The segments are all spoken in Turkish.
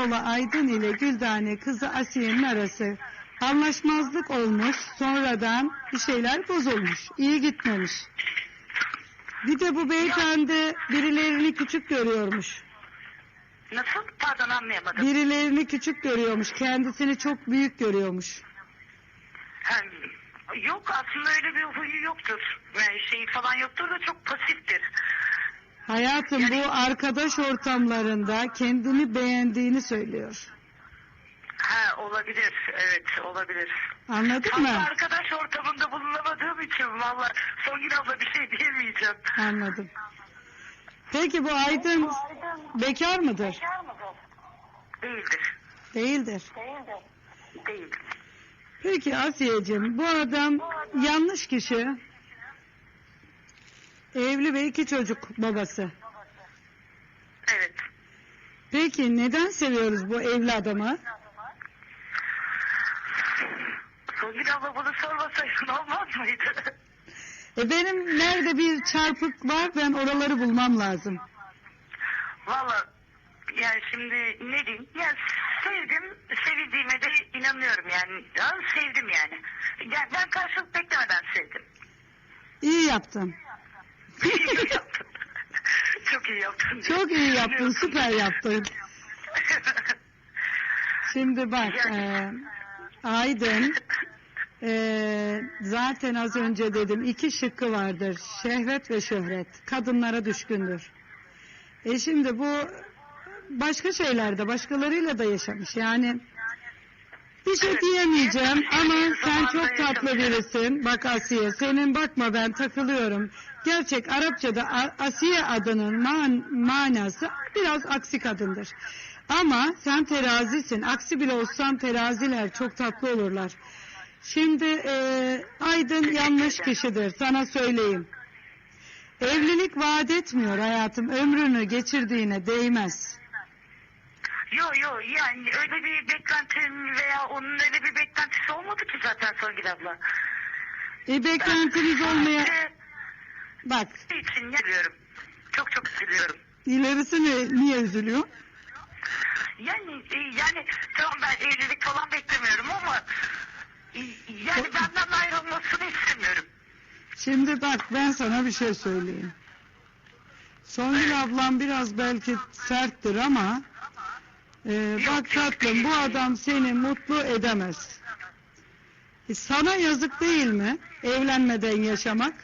oğlu Aydın ile Güldane kızı Asiye'nin arası anlaşmazlık olmuş. Sonradan bir şeyler bozulmuş. İyi gitmemiş. Bir de bu beyefendi birilerini küçük görüyormuş. Nasıl? Pardon anlayamadım. Birilerini küçük görüyormuş. Kendisini çok büyük görüyormuş. Ha, yok aslında öyle bir huyu yoktur. Yani şey falan yoktur da çok pasiftir. Hayatım bu arkadaş ortamlarında kendini beğendiğini söylüyor. Ha olabilir. Evet olabilir. Anladın Fazla mı? arkadaş ortamında bulunamadığım için valla Songül abla bir şey diyemeyeceğim. Anladım. Peki bu Aydın bekar mıdır? Değildir. Değildir. Değil. Peki Asiye'cim bu adam yanlış kişi. Evli ve iki çocuk babası. Evet. Peki neden seviyoruz bu evli adamı? Songül abla bunu sormasaydın olmaz mıydı? E benim nerede bir çarpık var ben oraları bulmam lazım. Valla yani şimdi ne diyeyim? Ya sevdim, sevildiğime de inanıyorum yani. Ya sevdim yani. yani ben karşılık beklemeden sevdim. İyi yaptın. Çok iyi yaptın. Çok iyi yaptın, süper yaptın. Şimdi bak, e, Aydın, e, zaten az önce dedim iki şıkkı vardır. Şehvet ve şöhret. Kadınlara düşkündür. E şimdi bu başka şeylerde, başkalarıyla da yaşamış. Yani bir şey diyemeyeceğim ama sen çok tatlı birisin. Bak Asiye, senin bakma ben takılıyorum. Gerçek Arapçada Asiye adının man- manası biraz aksi kadındır. Ama sen terazisin. Aksi bile olsan teraziler çok tatlı olurlar. Şimdi e, Aydın yanlış kişidir. Sana söyleyeyim. Evlilik vaat etmiyor hayatım. Ömrünü geçirdiğine değmez. Yo yo yani öyle bir beklentim veya onun öyle bir beklentisi olmadı ki zaten Songül abla. E beklentiniz olmaya... Bak için üzülüyorum. Çok çok üzülüyorum. ilerisi ne, niye üzülüyor? Yani e, yani tamam ben evlilik falan beklemiyorum ama e, yani benden ayrılmasını istemiyorum. Şimdi bak ben sana bir şey söyleyeyim. Songül ablam biraz belki serttir ama e, bak tatlım bu adam seni mutlu edemez. E, sana yazık değil mi evlenmeden yaşamak?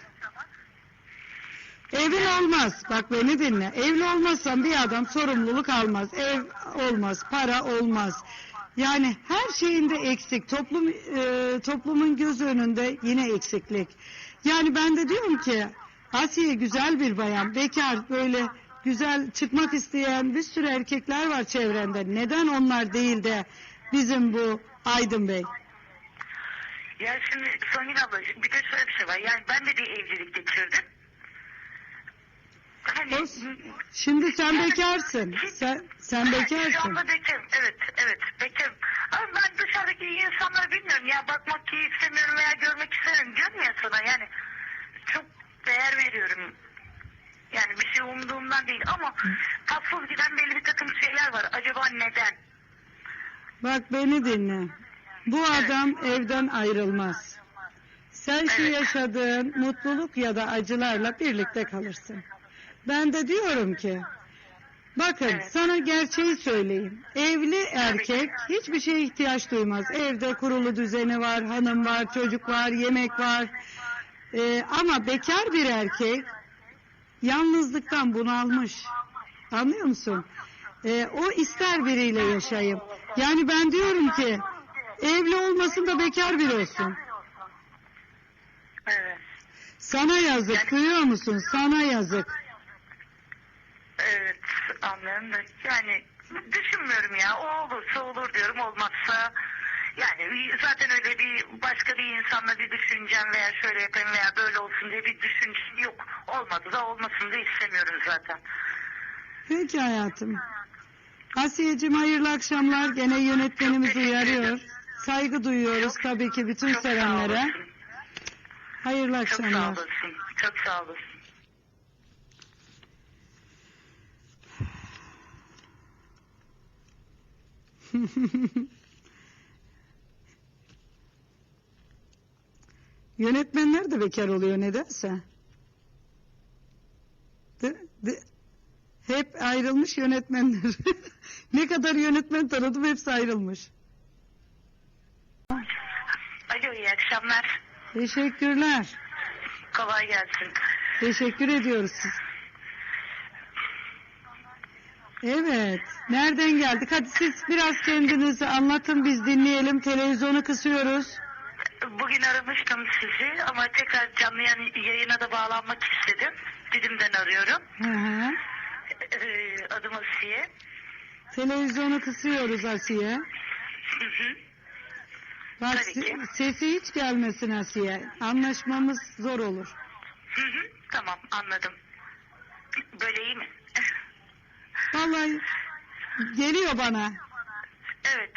Evin olmaz. Bak beni dinle. Evli olmazsan bir adam sorumluluk almaz. Ev olmaz, para olmaz. Yani her şeyinde eksik. Toplum e, toplumun göz önünde yine eksiklik. Yani ben de diyorum ki Asiye güzel bir bayan, bekar böyle güzel çıkmak isteyen bir sürü erkekler var çevrende. Neden onlar değil de bizim bu Aydın Bey? Ya şimdi Songül abla bir de şöyle bir şey var. Yani ben de bir evlilik geçirdim. Hani. Şimdi sen bekarsın. Sen, sen Şu bekarsın. anda bekarım. Evet, evet bekarım. Ama ben dışarıdaki insanları bilmiyorum. Ya bakmak ki istemiyorum veya görmek istemiyorum diyorum ya sana. Yani çok değer veriyorum. Yani bir şey umduğumdan değil ama tatsız giden belli bir takım şeyler var. Acaba neden? Bak beni dinle. Bu adam evden ayrılmaz. Sen şu yaşadığın mutluluk ya da acılarla birlikte kalırsın. Ben de diyorum ki bakın Evet. sana gerçeği söyleyeyim. Evli erkek hiçbir şeye ihtiyaç duymaz. Evde kurulu düzeni var, hanım var, çocuk var, yemek var. Ee, ama bekar bir erkek yalnızlıktan bunalmış. Anlıyor musun? Ee, o ister biriyle yaşayayım. Yani ben diyorum ki evli olmasın da bekar biri olsun. Evet. Sana yazık, duyuyor musun? Sana yazık. Evet anlıyorum da yani düşünmüyorum ya o olursa olur diyorum olmazsa yani zaten öyle bir başka bir insanla bir düşüncem veya şöyle yapayım veya böyle olsun diye bir düşüncem yok. Olmadı da olmasın da istemiyorum zaten. Peki hayatım. Asiye'cim hayırlı akşamlar. Gene yönetmenimiz uyarıyor. Saygı duyuyoruz tabii ki bütün Çok sevenlere. Hayırlı Çok sağ akşamlar. olasın. Çok sağ olasın. Yönetmenler de bekar oluyor nedense. De, de, hep ayrılmış yönetmenler. ne kadar yönetmen tanıdım hepsi ayrılmış. Alo iyi akşamlar. Teşekkürler. Kolay gelsin. Teşekkür ediyoruz siz. Evet. Nereden geldik? Hadi siz biraz kendinizi anlatın biz dinleyelim. Televizyonu kısıyoruz. Bugün aramıştım sizi ama tekrar canlı yayın- yayına da bağlanmak istedim. Didim'den arıyorum. Hı hı. Ee, adım Asiye. Televizyonu kısıyoruz Asiye. Hı hı. Bak Tabii se- ki. sesi hiç gelmesin Asiye. Anlaşmamız zor olur. Hı hı. Tamam anladım. Böyle iyi mi? Vallahi geliyor bana. evet.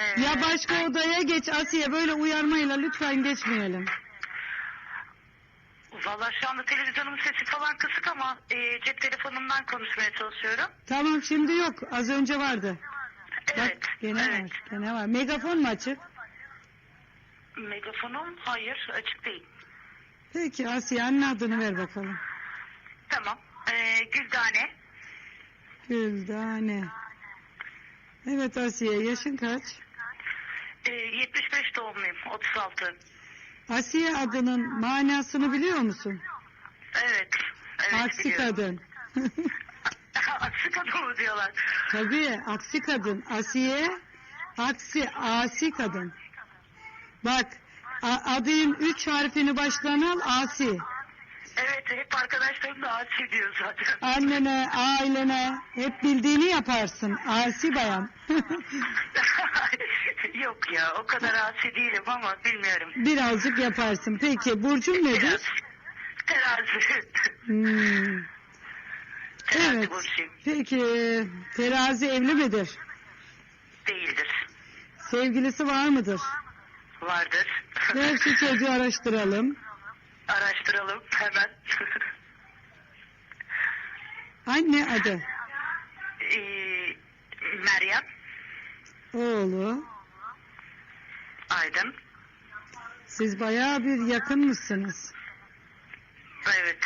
Ee, Ya başka odaya geç Asiye. Böyle uyarmayla lütfen geçmeyelim. Valla şu anda televizyonumun sesi falan kısık ama e, cep telefonumdan konuşmaya çalışıyorum. Tamam şimdi yok. Az önce vardı. Evet. Bak gene evet. var. Gene var. Megafon mu açık? Megafonum hayır açık değil. Peki Asiye anne adını ver bakalım. Tamam. Ee, Güldane. Güldane. Evet Asiye yaşın kaç? Ee, 75 doğumluyum. 36. Asiye adının manasını biliyor musun? Evet. Evet Aksi biliyorum. kadın. Aksi kadın mı diyorlar? Tabii aksi kadın. Asiye aksi asi kadın. Bak adın üç harfini başlarına al asi. Evet hep arkadaşlarım da asi diyor zaten. Annene, ailene hep bildiğini yaparsın. Asi bayan. Yok ya o kadar asi değilim ama bilmiyorum. Birazcık yaparsın. Peki burcun Biraz. nedir? Terazi. Hmm. Terazi Evet. burcuyum. Peki terazi evli midir? Değildir. Sevgilisi var mıdır? Vardır. Ver şu çocuğu araştıralım. Araştıralım hemen. Anne adı. ee, Meryem Oğlu. Aydın. Siz bayağı bir yakın mısınız? Evet.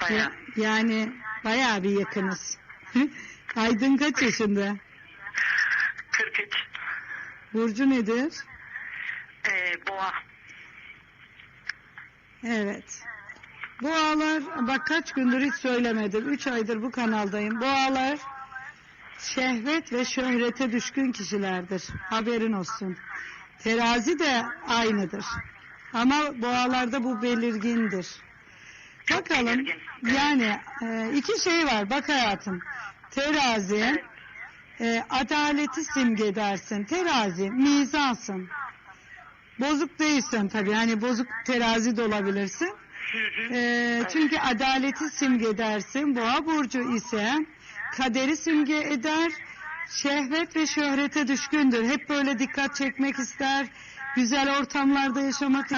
Bayağı. Ya- yani bayağı bir yakınız. Aydın kaç yaşında? 43. Burcu nedir? Ee, boğa. Evet. Boğalar, bak kaç gündür hiç söylemedim. Üç aydır bu kanaldayım. Boğalar şehvet ve şöhrete düşkün kişilerdir. Haberin olsun. Terazi de aynıdır. Ama boğalarda bu belirgindir. Bakalım. Yani e, iki şey var. Bak hayatım. Terazi, e, adaleti simgedersin. Terazi, mizansın. Bozuk değilsin tabii. Hani bozuk terazi de olabilirsin. Ee, çünkü adaleti simgedersin. Boğa burcu ise kaderi simge eder. Şehvet ve şöhrete düşkündür. Hep böyle dikkat çekmek ister. Güzel ortamlarda yaşamak